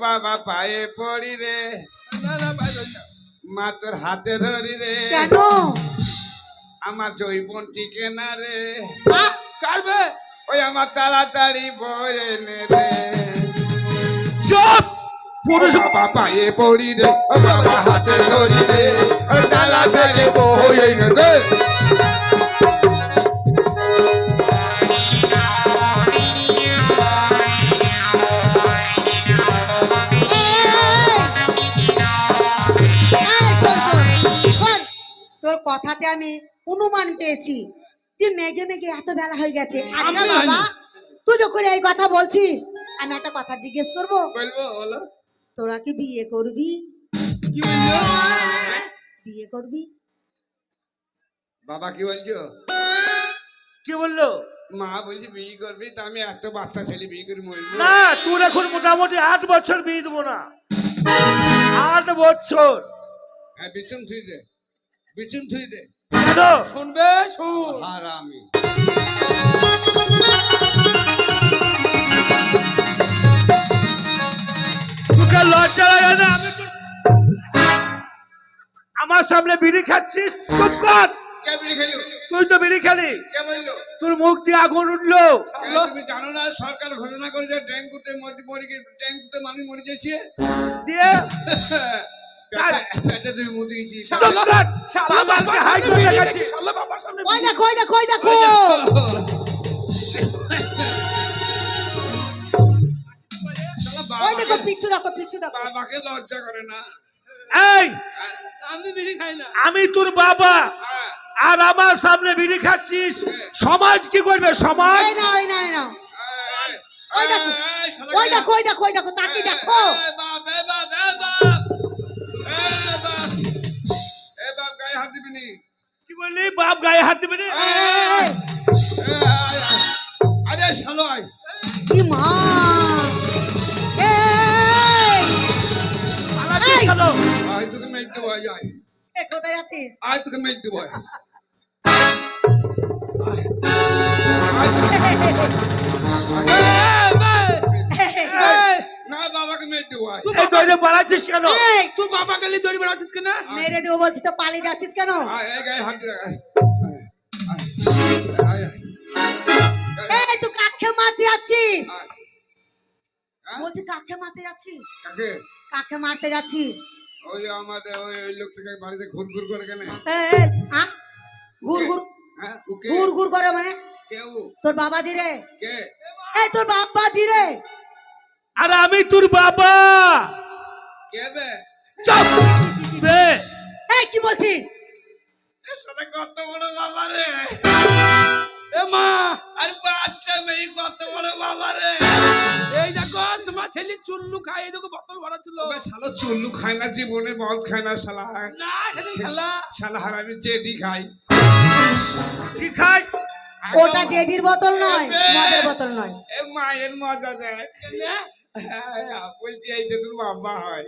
বাবা পায়ে পড়ি রে। মা তোর হাতে ধরি রে। কেন? আমার জৈবন টিকে না রে। কারবে ওই আমার তাড়াতাড়ি বয়ে নে রে। চুপ! পুরুষ বাবা পায়ে পড়ি রে। বাবা হাতে ধরি রে। তাড়াতাড়ি বয়ে নে তোর কথাতে আমি অনুমান পেয়েছি। যে মেঘে মেঘে এত বেলা হয়ে গেছে। আচ্ছা বাবা তুই যখন এই কথা বলছিস। আমি একটা কথা জিজ্ঞেস করব? তোরা কি বিয়ে করবি? বিয়ে করবি? বাবা কি বলছো? কি বলল? মা বলছি বিয়ে করবি তা আমি এত বাচ্চা ছেলে বিয়ে করে মরবো। না তোর এখন মোটামুটি আট বছর বিয়ে দেবো না। আট বছর। হ্যাঁ বিচুন থুই দে বিচুন থুই দে। শুনবে? শুন। হারামি। তোকে লজ্জা লাগে না? আমি আমার সামনে বিড়ি খাচ্ছিস? চুপ কর। তুই তো বিড়ি খেলি। তোর মুখ দিয়ে আগুন উঠল। তুমি জানো না সরকার ঘোষণা করেছে ডেঙ্গুতে মরি মরি মানুষ মরে যাচ্ছে দিয়ে বাবাকে লজ্জা করে না। এই! আমি বিড়ি খাই না। আমি তোর বাবা। হ্যাঁ, আর আমার সামনে বিড়ি খাচ্ছিস? সমাজ কি করবে? সমাজ? না ওই না ওই না ওই দেখো, ওই কে? দেখো ওই দেখো ওই দেখো তাকে দেখো। এই গায়ে হাত দিবে রে? আরে শালাই কি মা? এই, পালাচ্ছিস কেন? আয় তোকে দেবো আয় আয়। এ, কোথায় আয় তোকে দেবো আয়। দৌড়ে পালাচ্ছিস তুই বাবা গেলি দড়ি বেড়াচ্ছিস কেন? মেরে দেবো বলছি তো পালিয়ে যাচ্ছিস কেন? এই তুই কাকে মারতে যাচ্ছিস? বলছি কাকে মারতে যাচ্ছিস? কাকে? কাকে মারতে যাচ্ছিস? ওই আমাদের ওই ওই লোক থেকে বাড়িতে ঘুর ঘুর করে কেন। এই, এই, আ? ঘুর ঘুর। হ্যাঁ ওকে ঘুর ঘুর করে মানে? কেউ তোর বাবাজি রে। কে? এই তোর বাবাজি রে। আর আমি তোর বাবা। কে বে? চুপ। বে। এই কি বলছিস? এর সাথে কত বড় বাবা রে। এ মা আরে বাচ্চা মেয়ে কত বড় বাবা রে। এই দেখো তোমার ছেলে চুল্লু খায় এই দেখো বোতল ভরা ছিল। ওবে শালা চুল্লু খায় না জীবনে বল খায় না শালা। না এখানে শালা। হারামি চেডি খাই কি খাস ওটা জেডির বোতল নয় মদের বোতল নয়। এ মায়ের মজা দেয়। না? হ্যাঁ, বলছি তোর বাবা হয়।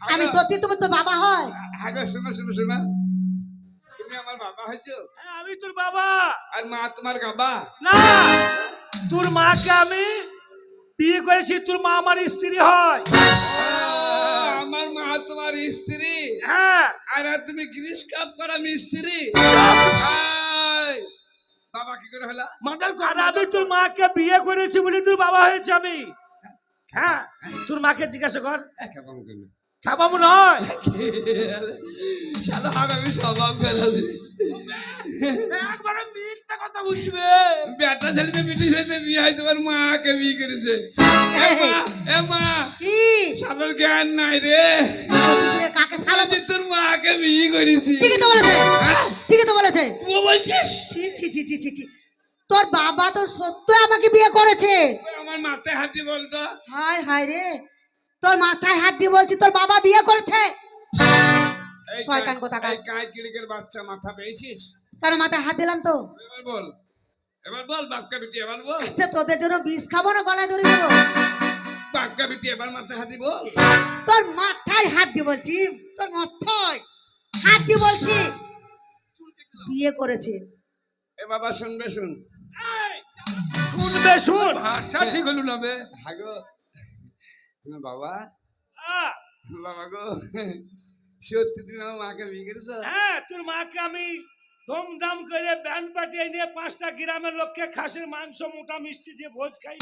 আমি সত্যি তুমি তো বাবা হয়। আগে শোনো শোনো শোনো। হয়েছো? হ্যাঁ, আমি তোর বাবা। আর মা তোমার গাবা? না তোর মাকে আমি বিয়ে করেছি তোর মা আমার স্ত্রী হয়। আমার মা তোমার স্ত্রী? হ্যাঁ। আর তুমি গ্রিস কাপ করা মিস্ত্রি? বাবা কি করে হলা? আর কথা আমি তোর মাকে বিয়ে করেছি বলে তোর বাবা হয়েছে আমি। হ্যাঁ তোর মাকে জিজ্ঞাসা কর। খাবাবো নয়। শালা আমি স্বভাব ফেলাছি একবারে মিথ্যা কথা বুঝবে বেটা ছেলেতে বিটি ছেলেতে বিয়ে হয় তোমার মাকে বিয়ে করেছে। এ মা এ মা কি? সাবের জ্ঞান নাই রে। কাকে সালা বলছি তোর মাকে বিয়ে করেছি। ঠিকই তো বলেছে। ঠিকই তো বলেছে। ও বলছিস? ছি ছি ছি ছি তোর বাবা তো সত্য আমাকে বিয়ে করেছে। আমার মাথায় হাতি বলতো। হায় হায় রে। তোর মাথায় হাত দিয়ে বলছি তোর বাবা বিয়ে করেছে। শয়তান কোথাকার। এই কাঁই কিলিকের বাচ্চা মাথা পেয়েছিস? কেন মাথায় হাত দিলাম তো। এবার বল। এবার বল বাপকা বিটি এবার বল। আচ্ছা তোদের জন্য বিষ খাব না গলায় ধরে দেবো? বাপকা বিটি এবার মাথা হাতি বল। তোর মাথায় হাত দিয়ে বলছি তোর মাথায় হাত দিয়ে বলছি। বিয়ে করেছে। এ বাবা শুনবে শুন। শুনবে শুন। ভাষা ঠিক হলো না বে। হ্যাঁ, বাবা। আহ, বাবা গো। সত্যি তুমি আমার মাকে বিয়ে করেছ? হ্যাঁ তোর মাকে আমি ধুমধাম করে ব্যান্ড পাঠিয়ে নিয়ে পাঁচটা গ্রামের লোককে খাসির মাংস মোটা মিষ্টি দিয়ে ভোজ খাই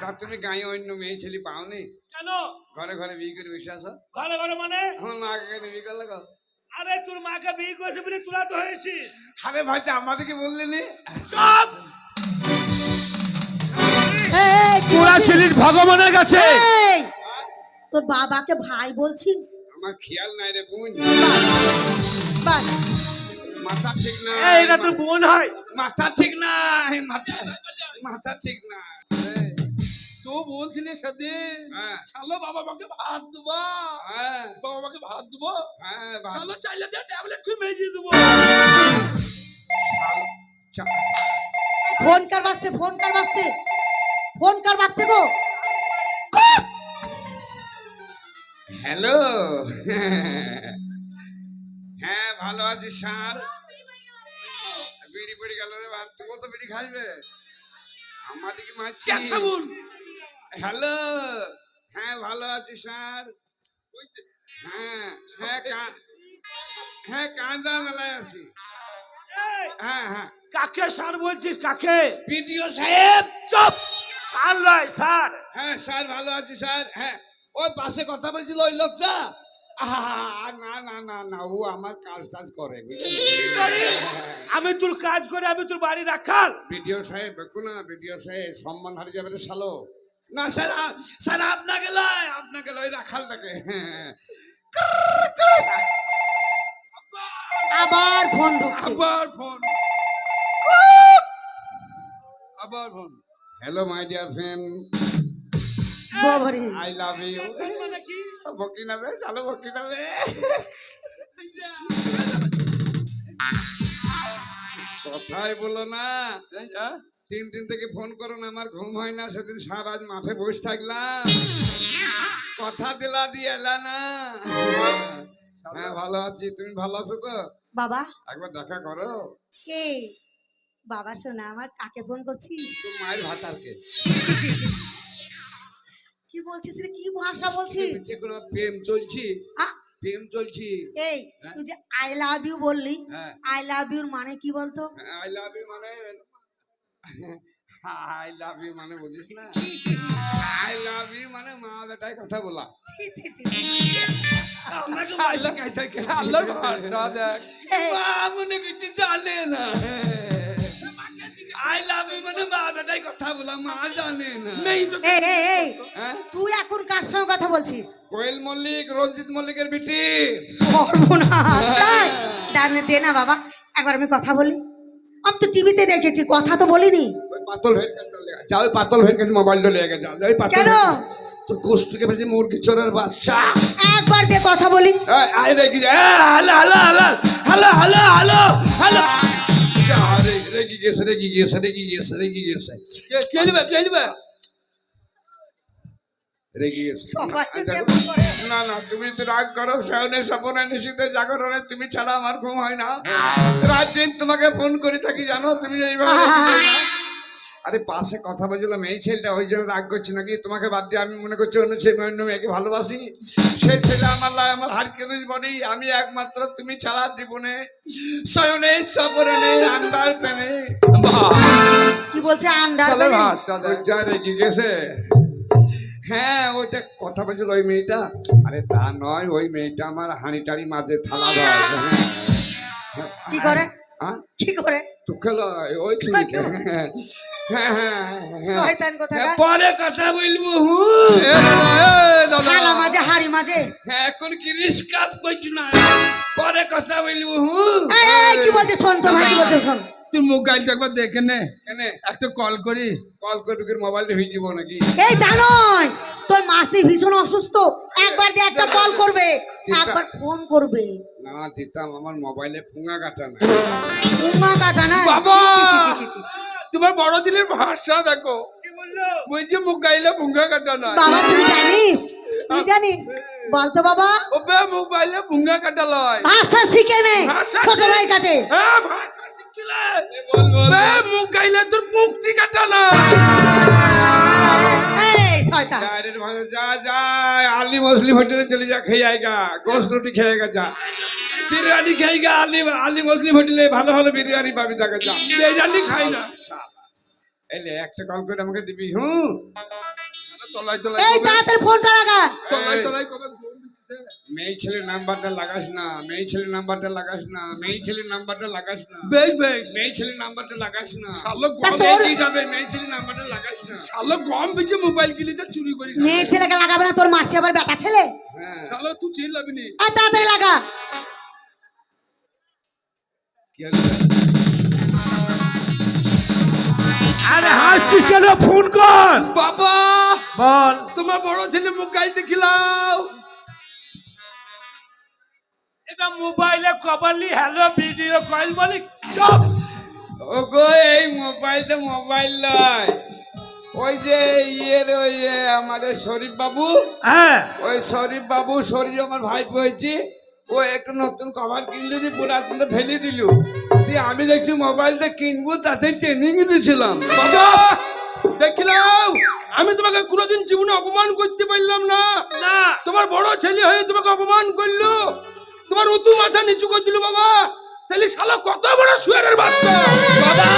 তা তুমি গাঁয়ে অন্য মেয়ে ছেলে পাওনি? কেন? ঘরে ঘরে বিয়ে করে বসে আসো ঘরে ঘরে মানে? আমার মাকে কেন বিয়ে করলে গো? আরে তোর মাকে বিয়ে করেছে বলে তোরা তো হয়েছিস। আরে ভাই তো আমাদেরকে বললে নি? চুপ! তোরা? ছিলিস ভগবানের কাছে। তোর বাবাকে ভাই বলছিস? আমার খেয়াল নাই রে বোন। মাথা ঠিক না এটা তোর বোন হয়। মাথা ঠিক নাই মাথা মাথা ঠিক না তো বলছিলি সেদিন হ্যাঁ। চলো বাবা মাকে ভাত দেবো। হ্যাঁ। বাবা মাকে ভাত দেবো। হ্যাঁ বাবা। চাইলে দিয়ে ট্যাবলেট খেয়ে মেজিয়ে দেবো। শাল- ফোন কার বাজছে ফোন কার বাজছে? ফোন কার বাজছে গো? হ্যালো? হ্যাঁ ভালো আছি স্যার বিড়ি পড়ে গেল রে বাপ তুমি তো বিড়ি খাইবে? আমাদেরকে মারছি হ্যালো? হ্যাঁ ভালো আছি স্যার হ্যাঁ হ্যাঁ কা- হ্যাঁ কাঁদা মেলায় আছি। হ্যাঁ হ্যাঁ। কাকে স্যার বলছিস কাকে? বিডিও সাহেব। চুপ! স্যার নয় স্যার হ্যাঁ স্যার ভালো আছি স্যার হ্যাঁ ওই পাশে কথা বলছিল ওই লোকটা। আহা, না না না না ও আমার কাজ টাজ করে আমি তোর কাজ করে আমি তোর বাড়ি রাখাল। বিডিও সাহেব দেখো না বিডিও সাহেব সম্মান হারিয়ে যাবে রে শালো। না স্যার স্যার আপনাকে লয় আপনাকে লয় রাখালটাকে হ্যাঁ আবার ফোন ঢুকছে। আবার ফোন। আবার phone. Hello my dear friend বাবারে। আই লাভ ইউ নেবে চালো বকি নেবে কথাই বলো না? তিন দিন থেকে ফোন করো না আমার ঘুম হয় না সেদিন সারা আজ মাঠে বসে থাকলাম। কথা দিলা দিয়ে এলা না। হ্যাঁ ভালো আছি। তুমি ভালো আছো তো? বাবা। একবার দেখা করো। কে? বাবা শোনা আমার কাকে ফোন করছি তোর মায়ের ভাতারকে। কি বলছিস রে? কি ভাষা বলছিস? যে কোনো প্রেম চলছি। প্রেম চলছি। এই তুই যে আই লাভ ইউ বললি হ্যাঁ। আই লাভ ইউর মানে কি বলতো? আই লাভ ইউ মানে আই লাভ ইউ মানে বুঝিস না? আই লাভ ইউ মানে মা বেটাই কথা বলা। ছি। আমাকে ভাষা কাইতে শালার ভাষা দেখ। মা মনে কিছু জানে না। আই লাভ ইউ মানে মা বেটাই কথা বলা মা জানে না নেই তো এই, এই, এই, হ্যাঁ তুই এখন কার সঙ্গে কথা বলছিস? কোয়েল মল্লিক রঞ্জিত মল্লিকের বিটি। সর্বনাশ। তাই? দাঁড়ানে দে না বাবা একবার আমি কথা বলি। আমি তো টিভিতে দেখেছি কথা তো বলিনি। ওই পাতল লেগে ওই পাতল কাছে মোবাইলটা লেগে গেছে? ওই পাতল কেন? গোষ্ঠীকে মুরগি চোরের বাচ্চা। একবার দে কথা বলি। আয় রেগে যা hello hello hello hello hello hello hello রেগে গেছে রেগে গেছে রেগে গেছে রেগে গেছে। রেগে গেছে। না না তুমি তো রাগ করো সেবনে স্বপনে নিষিদ্ধে জাগরণে তুমি ছাড়া আমার ঘুম হয় না। রাত দিন তোমাকে ফোন করে থাকি জানো? তুমি এইভাবে। আরে পাশে কথা বলছিলাম এই ছেলেটা ওই জন্য রাগ করছে নাকি? তোমাকে বাদ দিয়ে আমি মনে করছি অন্য ছেলে অন্য মেয়েকে ভালোবাসি। সেই ছেলে আমার লাই আমার হার কেঁদে বলি আমি একমাত্র তুমি ছাড়া জীবনে শয়নে সপরণে আন্ডার প্রেমে। কি বলছে আন্ডার রেগে গেছে। হ্যাঁ ওইটা কথা বলছিল ওই মেয়েটা। আরে তা নয় ওই মেয়েটা আমার হাঁড়ি টাড়ি মাঝে থালা দেয়। হ্যাঁ কি করে? হ্যাঁ। কি করে? তোকে লয়, ওই হ্যাঁ হ্যাঁ হ্যাঁ শয়তান পরে কথা বলব হু। মাঝে হাড়ি মাঝে। এখন কি রিস্কাপ করছি না? পরে কথা বলব হু। কি বলছে? শোন তো ভাই কি বলছে? শোন। তুই মোবাইলটা একবার দেখে নে। একটা কল করি। কল করবি কি মোবাইলটা হয়ে যাব নাকি? এই জানোই তোর মাসি ভীষণ অসুস্থ। একবার দিয়ে একটা কল করবে। একবার ফোন করবে। না দিতাম আমার মোবাইলে পুঙ্গা কাটা না কাটা না বাবা! তোমার বড় ছেলের ভাষা দেখো। কি বলল? বলছি মোবাইলে ভুঙ্গা কাটা নয়। বাবা তুই জানিস? তুই জানিস? বলতো বাবা। ওবে মোবাইলে ভুঙ্গা কাটা লয় ভাষা শিখে নে ছোট ভাই কাছে। হ্যাঁ ভাষা শিখলে। তোর মুক্তি কাটা না এই শয়তান। ডাইরেক্ট ভাবে যা যা আলি মুসলিম হোটেলে চলে যা খেয়ে আয়গা গোস রুটি খেয়ে গা যা। বিরিয়ানি খেয়ে গা আলি আলি মুসলিম হোটেলে ভালো ভালো বিরিয়ানি পাবি দেখা যা। বিরিয়ানি খাই না। এলে একটা কল করে আমাকে দিবি হুম? তলায় তলায় এই তাড়াতাড়ি ফোনটা লাগা। তলায় তলায় কবে মেয়ে ছেলের নাম্বারটা লাগাস না মেয়ে ছেলের নাম্বারটা লাগাস না মেয়ে ছেলের নাম্বারটা লাগাস না। বেশ বেশ। মেয়ে ছেলের নাম্বারটা লাগাস না। শালো গম যাবে? মেয়ে ছেলের নাম্বারটা লাগাস না। শালো গম বেচে মোবাইল চুরি করিস। মেয়ে ছেলেকে লাগাবে না তোর মাসি আবার বেটা ছেলে? হ্যাঁ। শালো তুই চিল লাবিনি তাড়াতাড়ি লাগা? আরে হাসছিস কেন? ফোন কর। বাবা বল। তোমার বড় ছেলে মোবাইল দেখিলাও এটা মোবাইলে কবালি হ্যালো ভিডিও কল বলি চপ। ওগো এই মোবাইলটা মোবাইল নয়। ওই যে ইয়ের ওই আমাদের শরীফ বাবু হ্যাঁ। ওই শরীফ বাবু শরীফ আমার ভাই হয়েছি। ও একটা নতুন কভার কিনলো যে পুরাতনটা ফেলে দিল। দিয়ে আমি দেখছি মোবাইলটা কিনবো তাতে ট্রেনিং দিয়েছিলাম। বাবা দেখিলাও আমি তোমাকে কোনোদিন জীবনে অপমান করতে পারলাম না। না। তোমার বড় ছেলে হয়ে তোমাকে অপমান করল। তোমার উতু মাথা নিচু করে দিল বাবা। তাহলে শালা কত বড় শুয়ারের বাচ্চা? বাবা!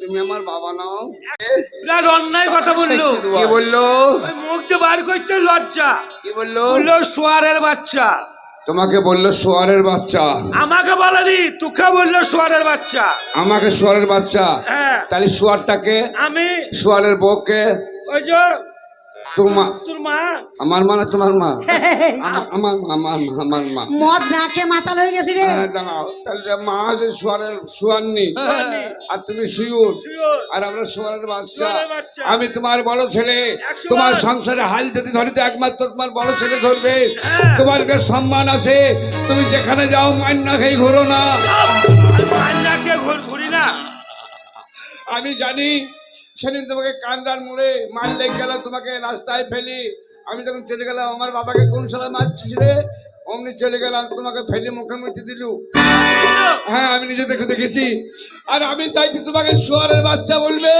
তুমি আমার বাবা নাও। বিরাট অন্যায় কথা বলল। কি বলল? মুখ দিয়ে বার করতে লজ্জা। কি বলল? বলল সোয়ারের বাচ্চা। তোমাকে বলল সোয়ারের বাচ্চা। আমাকে বলেনি তোকে বলল সোয়ারের বাচ্চা। আমাকে সোয়ারের বাচ্চা। হ্যাঁ। তাহলে সোয়ারটাকে আমি সোয়ারের বউকে ওই যে তোর মা তোর মা? আমার মা না তোমার মা? আমার আমার মা আমার মা আমার মা। মদ না খেয়ে মাতাল হয়ে গেছি রে। হ্যাঁ, তাহলে মা আছে সোয়ারের সোয়ারনি সোয়ারনি। আর তুমি শিউর। আর আমরা সোয়ারের বাচ্চা। আমি তোমার বড় ছেলে। তোমার সংসারে হাল যদি ধরে তো একমাত্র তোমার বড় ছেলে ধরবে হ্যাঁ। তোমার বেশ সম্মান আছে। তুমি যেখানে যাও মাইন না খেয়ে ঘোরো না। আল্লাহকে ঘুর ঘুরি না। আমি জানি সেদিন তোমাকে কান্দার মোড়ে মার লেগে গেল তোমাকে রাস্তায় ফেলি। আমি যখন চলে গেলাম আমার বাবাকে কোন সময় মারছিস রে? অমনি চলে গেলাম তোমাকে ফেলে মুখে মুখে দিলু। হ্যাঁ আমি নিজে দেখে দেখেছি। আর আমি চাইছি তোমাকে শোয়ারের বাচ্চা বলবে।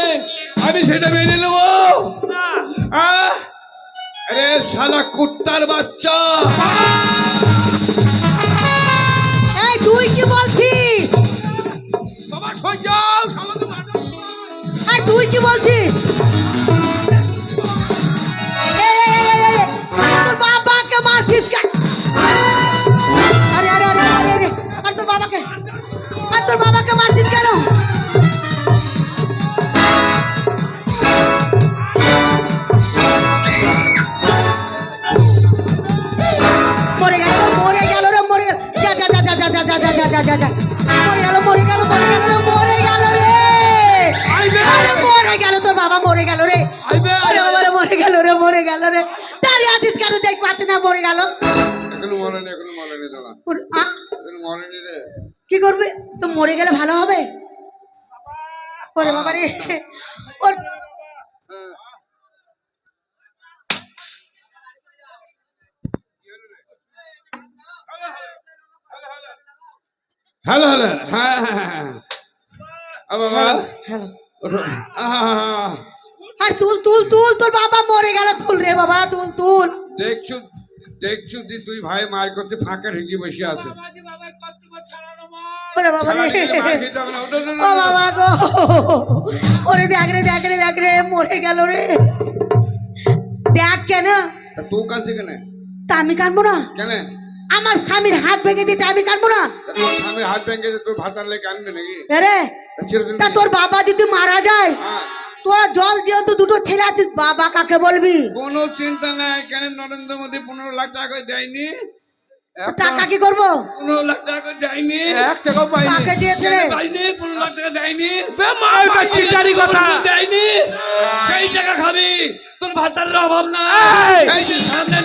আমি সেটা মেনে নেব। আরে শালা কুত্তার বাচ্চা। গেল রে। মরে গেল রে দাঁড়িয়ে আছিস কেন? দেখ পাচ্ছি না মরে গেল। এখনও মরেনি এখনও মরেনি তোমার ওর- মরেনি রে। কি করবে? তো মরে গেলে ভালো হবে? ওরে বাবা রে। ওর হ্যালো হ্যালো হ্যাঁ হ্যাঁ হ্যাঁ আ বাবা। হ্যালো। আর তুল তুল তুল তোর বাবা মরে গেল। তুল রে বাবা তুল তুল। দেখছু দেখছু দি তুই ভাই মার করছে ফাঁকা ঢুকি বসে আছে। ওরে বাবা রে। ও বাবা গো। ওরে দেখ রে দেখ রে দেখ রে মরে গেল রে। দেখ কেন? তা তুই কাঁদছে কেন? তা আমি কানবো না। কেন? আমার স্বামীর হাত ভেঙে দিতে আমি কানবো না। তোর স্বামীর হাত ভেঙে যে তোর ভাতার লেগে কানবে নাকি? রে তা তোর বাবা যদি মারা যায় হ্যাঁ, তোরা জল যেহেতু দুটো ছেলে আছে বাবা কাকে বলবি? কোনো চিন্তা নাই কেন নরেন্দ্র মোদী পনেরো লাখ টাকা দেয়নি? টাকা কি করব? পনেরো লাখ টাকা দেয়নি? এক টাকাও পাইনি। কাকে দিয়েছে দেয়নি? পনেরো লাখ টাকা দেয়নি? বে মার ওই কথা। দেয়নি? সেই টাকা খাবি। তোর ভাতার অভাব না এই! এই যে সামনে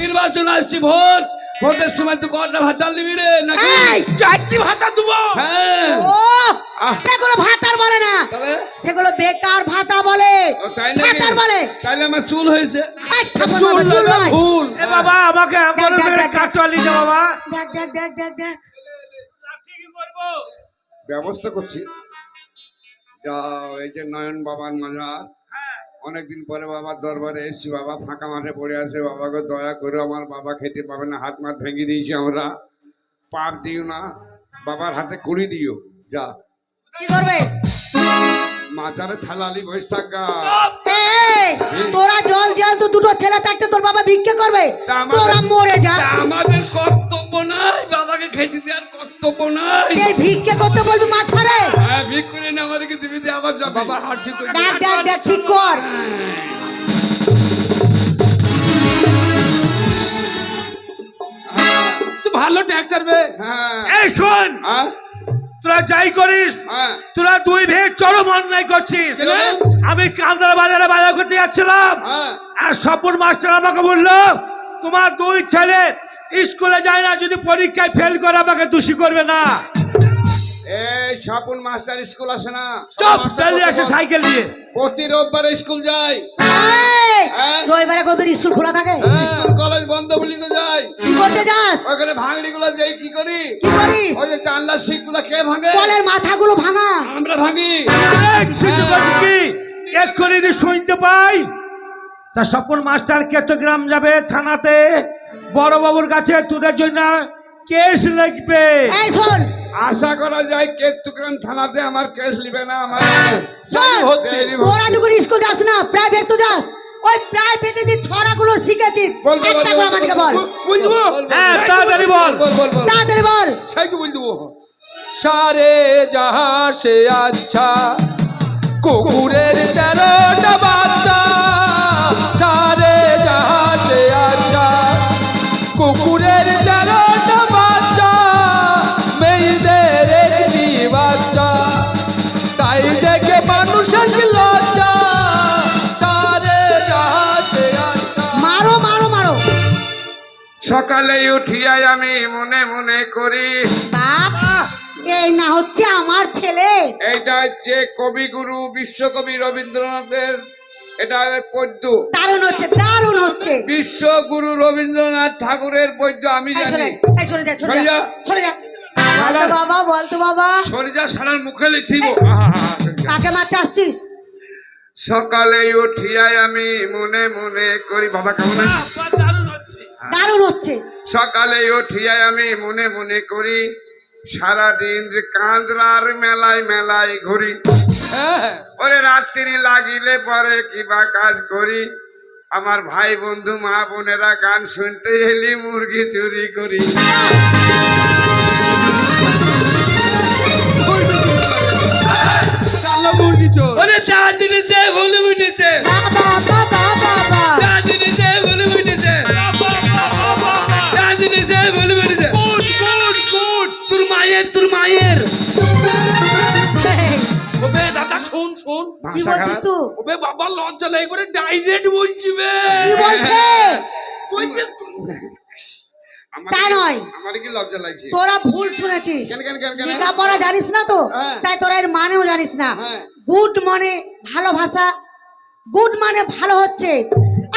নির্বাচন আসছে ভোট। ভোটের সময় তুই কটা ভাতা দিবি রে নাকি? চারটি ভাতা দেবো। হ্যাঁ। ও সেগুলো সেগুলো বেকার ভাতা বলে। ভাতার বলে। তাইলে আমার চুল হয়েছে। চুল বাবা, চুল এ আমাকে। কাটলি যে বাবা। দেখ দেখ দেখ দেখ দেখ। লাঠি কি করব? ব্যবস্থা করছি। যাও এই যে নয়ন বাবার মাজার হ্যাঁ। অনেকদিন পরে বাবার দরবারে এসেছি বাবা ফাঁকা মাঠে পড়ে আছে। বাবাকে দয়া করে আমার বাবা খেতে পাবে না হাত মাত ভেঙে দিয়েছি আমরা। পাপ দিও না বাবার হাতে কুড়ি দিও। যা। কি করবে? মাচারে থালালি বসে থাকা। তোরা জল জল তো দুটো ছেলে থাকতে তোর বাবা ভিক্ষে করবে। তোরা মরে যা। আমাদের কর্তব্য নাই বাবাকে খেতে দেওয়ার কর্তব্য নাই এই ভিক্ষে করতে বলবি মাছ ধরে হ্যাঁ ভিক করে না আমাদেরকে দিবি দিয়ে আবার যাবে। বাবার হাত ঠিক করে দেখ দেখ দেখ ঠিক কর। হ্যাঁ। ভালো ট্র্যাক্টর বে। হ্যাঁ। এই শোন। হ্যাঁ তোরা যাই করিস হ্যাঁ। তোরা দুই ভে চরম অন্যায় করছিস। আমি কান্দার বাজারে বাজার করতে যাচ্ছিলাম। হ্যাঁ। আর স্বপন মাস্টার আমাকে বলল তোমার দুই ছেলে স্কুলে যায় না যদি পরীক্ষায় ফেল করে আমাকে দোষী করবে না। এই স্বপন মাস্টার স্কুল আসে না। চপ চালিয়ে আসে সাইকেল নিয়ে। প্রতি রোববারে স্কুল যায়। হ্যাঁ? রবিবারে কত স্কুল খোলা থাকে? স্কুল কলেজ বন্ধ বলি তো যাই। কি করতে যাস? ওখানে ভাঙড়ি গুলো যাই কি করি? কি করিস? ওই যে চান্লার শিখগুলো কে ভাঙে? কলের মাথাগুলো ভাঙা। আমরা ভাঙি। কি? এক্ষুনি যদি শুনতে পাই তা স্বপন মাস্টার কেতগ্রাম যাবে থানাতে। বড় বাবুর কাছে তোদের জন্য কেস লিখবে এই শোন। আশা করা যায় কেতুগ্রাম থানাতে আমার কেস নিবে না আমার। তোরা যখন স্কুল যাস না প্রাইভেট তো যাস। ওই প্রাইভেটে যে ছড়াগুলো শিখেছিস একটা করে আমাকে বল বল দেবো হ্যাঁ, তাড়াতাড়ি বল। বল বল বল তাড়াতাড়ি বল সেইটু বল দেবো সারে যাহা সে আচ্ছা কুকুরের তেরোটা সকালে উঠিয়াই আমি মনে মনে করি বাপ এই না হচ্ছে আমার ছেলে। এইটা হচ্ছে কবিগুরু বিশ্বকবি রবীন্দ্রনাথের এটা পদ্য। দারুণ হচ্ছে দারুণ হচ্ছে। বিশ্বগুরু রবীন্দ্রনাথ ঠাকুরের পদ্য আমি জানি। সরে যা সরে সরে যা যা। সরে যা। বলতো বাবা বলতো বাবা। সরিজা সারার মুখে লিখিব কাকে মারতে আসছিস? সকালে উঠিয়াই আমি মনে মনে করি বাবা কেমন আছিস? দারুণ হচ্ছে। সকালে উঠিয়াই আমি মনে মনে করি সারাদিন যে কান্দ্রার মেলায় মেলায় ঘুরি। হ্যাঁ। ওরে রাত্রি লাগিলে পরে কিবা কাজ করি? আমার ভাই বন্ধু মা বোনেরা গান শুনতে এলি মুরগি চুরি করি। মুরগি চোর। ওরে চা জিনিসে ভুলে উঠেছে। কি বলছিস তুই ওবে বাবা লজ্জা নাই করে ডাইরেক্ট বলছি বে। কি বলছে? ওই যে আমার তা নয়। আমার কি লজ্জা লাগছে? তোরা ভুল শুনেছিস। কেন কেন কেন কেন? লেখাপড়া জানিস না তো? হ্যাঁ। তাই তোরা এর মানেও জানিস না। হ্যাঁ। গুড মানে ভালো ভাষা। গুড মানে ভালো হচ্ছে।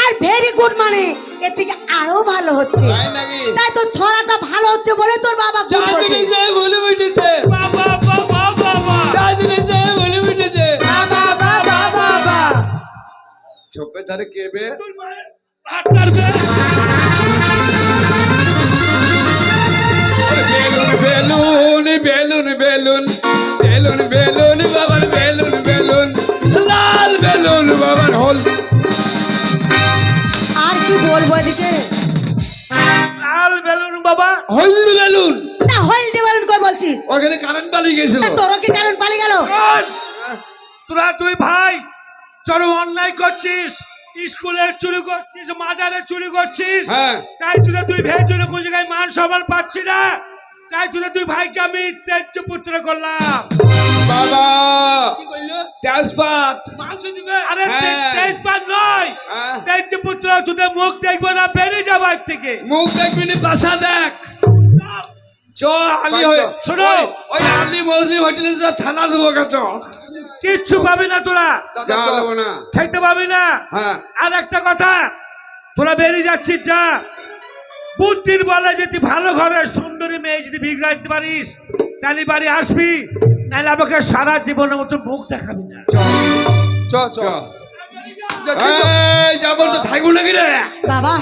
আর ভেরি গুড মানে এর থেকে আরও ভালো হচ্ছে। তাই নাকি? তাই তোর ছড়াটা ভালো হচ্ছে বলে তোর বাবা good বলছে। ছোপে ধারে কে বে? তোর মায়ের হাতটার বে। বেলুন বেলুন বেলুন বেলুন বেলুন বাবার বেলুন বেলুন লাল বেলুন বাবার হল। আর কি বলব এদিকে? লাল বেলুন বাবা। হলদি বেলুন। না হলদে বেলুন কই বলছিস? ওখানে কারেন্ট পালিয়ে গেছিল। তা তোরও কি কারণ পালিয়ে গেল? তোরা তুই ভাই চলো অন্যায় করছিস স্কুলে চুরি করছিস মাজারে চুরি করছিস হ্যাঁ। তাই তুই দুই ভাই জন্য কোন জায়গায় মান সম্মান পাচ্ছি না তাই তুলে তুই দুই ভাইকে আমি তেজ পুত্র করলাম। বাবা কি কইলো তেজপাত। মাংস দিবে? আরে তে- হ্যাঁ। তেজপাত নয়। তেজ পুত্র তোদের মুখ দেখব না বেরিয়ে যাব এর থেকে। মুখ দেখবি নি বাসা দেখ। চ আলি হয়ে শোনো। ওই আলি মজলি হোটেলে যা থানা দেবো গেছ কিচ্ছু পাবি না তোরা। খেতে পাবি না। হ্যাঁ। আর একটা কথা তোরা বেরিয়ে যাচ্ছিস যা। বুদ্ধির বলে যদি ভালো ঘরের সুন্দরী মেয়ে যদি বিগড়া দিতে পারিস তাহলে বাড়ি আসবি নাহলে আমাকে সারা জীবনের মতো মুখ দেখাবি না। চ। চ। এই যাব তো থাকব নাকি রে? বাবা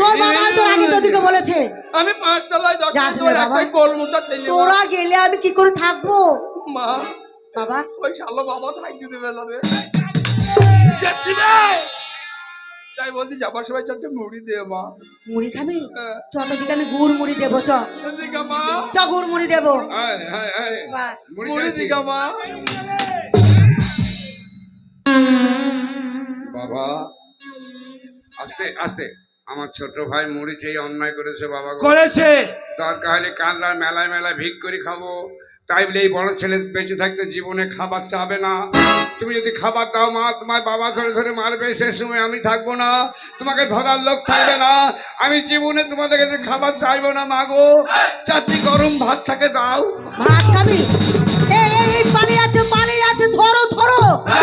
তোর বাবা তোর আগে তোদিকে বলেছে। আমি পাঁচটা লাই দশ যাস টাকা রে বাবা। একটাই কল মোচা ছেলে তোরা গেলে আমি কি করে থাকব? মা বাবা। ওই শালো বাবা থাকতে দেবে না রে। যাচ্ছি না তাই বলছি যাবার সময় চারটে মুড়ি দে মা। মুড়ি খাবি? হ্যাঁ। চ তোদিকে আমি গুড় মুড়ি দেবো চ মা। চ গুড় মুড়ি দেবো। মুড়ি মা। বাবা। আস্তে আস্তে। আমার ছোট ভাই মুড়ি চেয়ে অন্যায় করেছে বাবা করেছে। দরকার হলে কান্দার মেলায় মেলায় ভিক করে খাব। তাই বলে এই বড় ছেলে বেঁচে থাকতে জীবনে খাবার চাবে না। তুমি যদি খাবার দাও মা তোমার বাবা ধরে ধরে মারবে সে সময় আমি থাকব না। তোমাকে ধরার লোক থাকবে না। আমি জীবনে তোমাদের কাছে খাবার চাইব না মা গো। চারটি গরম ভাত থাকে দাও। ভাত খাবি? আছে পালিয়ে আছে ধরো ধরো। না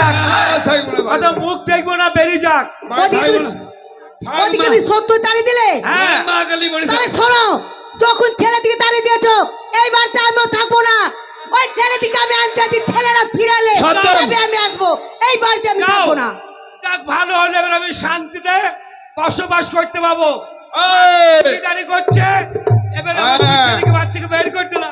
ভাই। অত মুখ দেখব না বেরিয়ে যাক। ওদিকে তুমি সত্তর দাঁড়িয়ে দিলে? হ্যাঁ। মা গালি বলিস তবে শোনো যখন ছেলে দিকে দাঁড়িয়ে দিয়েছ এই বারটা আমিও থাকব না। ওই ছেলে দিকে আমি আনতে আছি ছেলেরা ফিরালে তবে আমি আসব। এই বাড়িতে আমি যাও। থাকব না। যাক ভালো হলে এবার আমি শান্তিতে বসবাস করতে পাবো। করছে? এবার আমি হ্যাঁ। ছেলেকে বাড়ি থেকে বের করতে না